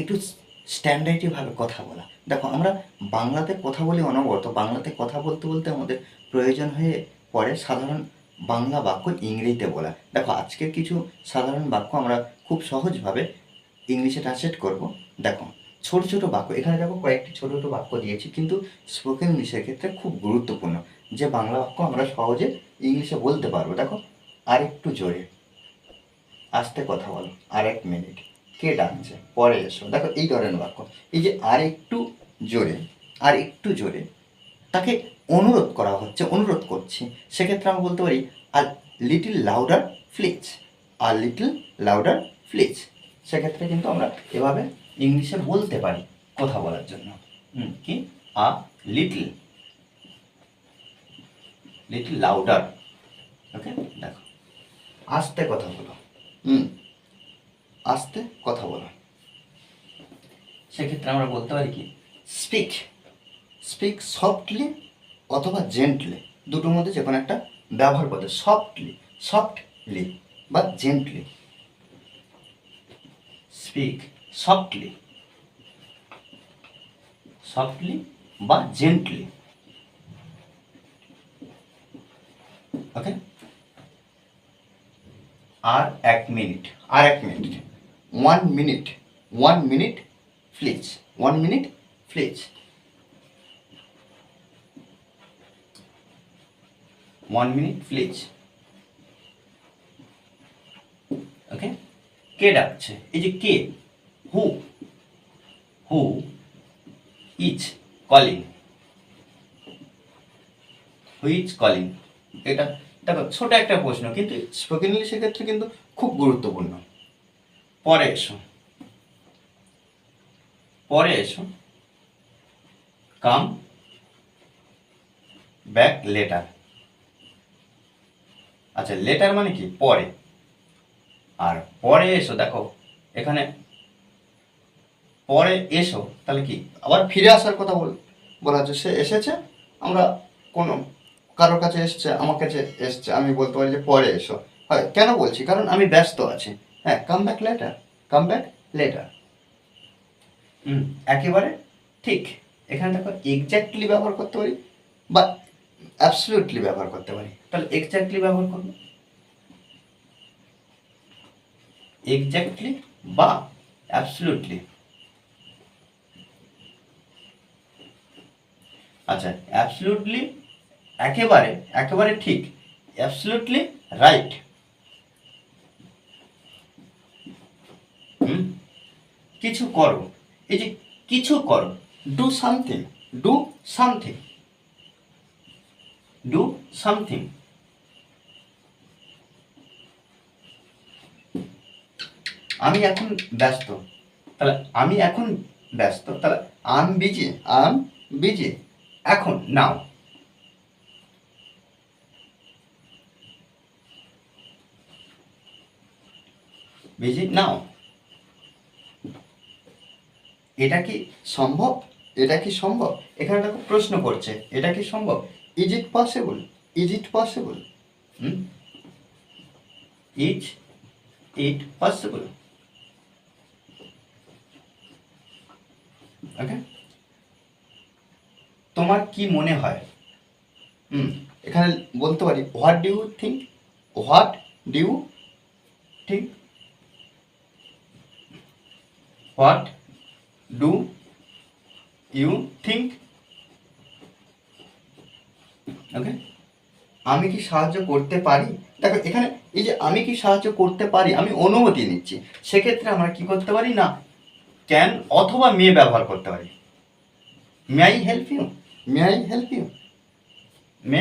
একটু স্ট্যান্ডার্ডভাবে কথা বলা। দেখো, আমরা বাংলাতে কথা বলি অনবরত, বাংলাতে কথা বলতে বলতে আমাদের প্রয়োজন হয়ে পড়ে সাধারণ বাংলা বাক্য ইংরেজিতে বলা। দেখো, আজকের কিছু সাধারণ বাক্য আমরা খুব সহজভাবে ইংলিশে ট্রান্সলেট করব। দেখো, ছোট ছোট বাক্য, এখানে দেখো কয়েকটি ছোট ছোট বাক্য দিয়েছি, কিন্তু স্পোকেন ইংলিশের ক্ষেত্রে খুব গুরুত্বপূর্ণ। যে বাংলা বাক্য আমরা সহজে ইংলিশে বলতে পারব। দেখো আর একটু জোরে, আস্তে কথা বলো আর এক মিনিট কে ডাকছে? পরে এসো দেখো, এই ধরনের বাক্য। এই যে আর একটু জোরে আর একটু জোরে, তাকে অনুরোধ করা হচ্ছে, অনুরোধ করছি। সেক্ষেত্রে আমরা বলতে পারি আর লিটিল লাউডার ফ্লিচ আর লিটিল লাউডার ফ্লিচ সেক্ষেত্রে কিন্তু আমরা এভাবে ইংলিশে বলতে পারি কথা বলার জন্য। কি? A little little louder okay দেখো। আস্তে কথা বলো। হুম। আস্তে কথা বলো। সেক্ষেত্রে আমরা বলতে পারি কি? স্পিক স্পিক সফটলি অথবা জেন্টলি দুটোর মধ্যে যে কোনো একটা ব্যবহার করতে সফটলি সফটলি বা জেন্টলি স্পিক সফটলি সফটলি বা জেন্টলি ওকে আর এক মিনিট আর এক minute one minute one minute please one minute please one minute please okay কে ডাকছে। এই যে কে who who is calling who is calling এটা, দেখো, ছোট একটা প্রশ্ন, কিন্তু স্পোকেন ইংলিশের ক্ষেত্রে কিন্তু খুব গুরুত্বপূর্ণ। পরে এসো। পরে এসো। কাম ব্যাক লেটার আচ্ছা লেটার মানে কি? পরে। আর পরে এসো, দেখো, এখানে পরে এসো, তাহলে কি? আবার ফিরে আসার কথা বল বলা হচ্ছে, সে এসেছে, আমরা কোনো কারোর কাছে এসছে আমার কাছে এসছে, আমি বলতে পারি যে পরে এসো। হয়, কেন বলছি? কারণ আমি ব্যস্ত আছি। হ্যাঁ come back later come back later হুম, একেবারে ঠিক। এখানে দেখো এক্স্যাক্টলি ব্যবহার করতে পারি, বা অ্যাবসলিউটলি ব্যবহার করতে পারি। তাহলে এক্স্যাক্টলি ব্যবহার করব? এক্স্যাক্টলি বা অ্যাবসলিউটলি আচ্ছা অ্যাবসলিউটলি একেবারে একেবারে ঠিক। অ্যাবসলিউটলি রাইট কিছু করো। এই যে কিছু করো do something do something do something আমি এখন ব্যস্ত। তাহলে আমি এখন ব্যস্ত। তাহলে আম বিজি আম বিজি এখন নাও বিজি নাও এটা কি সম্ভব? এটা কি সম্ভব? এখানে দেখো প্রশ্ন করছে, এটা কি সম্ভব? Is it possible is it possible is it possible okay তোমার কি মনে হয়? হুম, এখানে বলতে পারি what do you think what do you think what do you think okay আমি কি সাহায্য করতে পারি? দেখো, এখানে এই যে আমি কি সাহায্য করতে পারি, আমি অনুমতি নিচ্ছি। সেক্ষেত্রে আমরা কি করতে পারি না? ক্যান অথবা মে ব্যবহার করতে পারি। May I help you may I help you may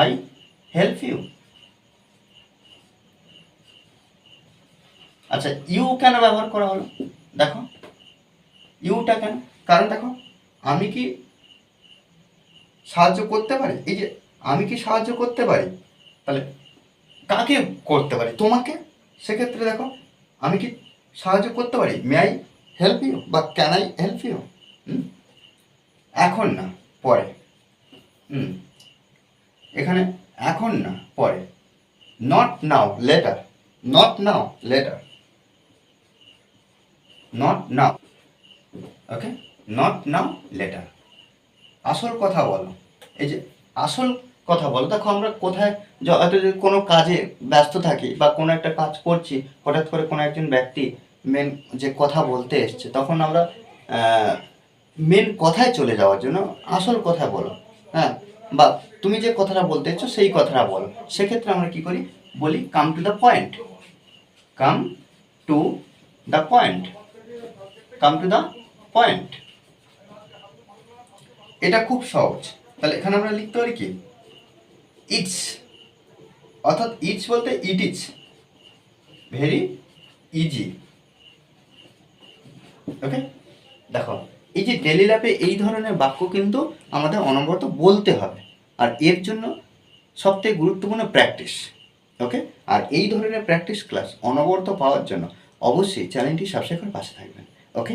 I help you আচ্ছা ইউ কেন ব্যবহার করা হলো? দেখো। ইউটা কেন? কারণ দেখো, আমি কি সাহায্য করতে পারি? এই যে আমি কি সাহায্য করতে পারি? তাহলে কাকে করতে পারি? তোমাকে? সেক্ষেত্রে দেখো, আমি কি সাহায্য করতে পারি? মে আই হেল্প ইউ বা ক্যান আই হেল্প ইউ এখন না, পরে। হুম? এখানে এখন না, পরে। Not now later not now later not now okay not now later আসল কথা বলো। এই যে আসল কথা বলো, দেখো আমরা কোথায় কোনো কাজে ব্যস্ত থাকি বা কোনো একটা কাজ করছি, হঠাৎ করে কোনো একজন ব্যক্তি মেন যে কথা বলতে এসছে, তখন আমরা মেন কথায় চলে যাওয়ার জন্য আসল কথা বলো। হ্যাঁ? বা তুমি যে কথাটা বলতে এসছো, সেই কথাটা বলো। সেক্ষেত্রে আমরা কি করি? বলি come to the point come to the point come to the point এটা খুব সহজ। তাহলে এখানে আমরা লিখতে পারি কি? ইটস অর্থাৎ ইটস বলতে it is very easy okay দেখো, এই যে ডেলি লাইফে এই ধরনের বাক্য কিন্তু আমাদের অনবরত বলতে হবে। আর এর জন্য সবথেকে গুরুত্বপূর্ণ প্র্যাকটিস ওকে আর এই ধরনের প্র্যাকটিস ক্লাস অনবরত পাওয়ার জন্য অবশ্যই চ্যানেলটি সাবস্ক্রাইব করে পাশে থাকবেন। ওকে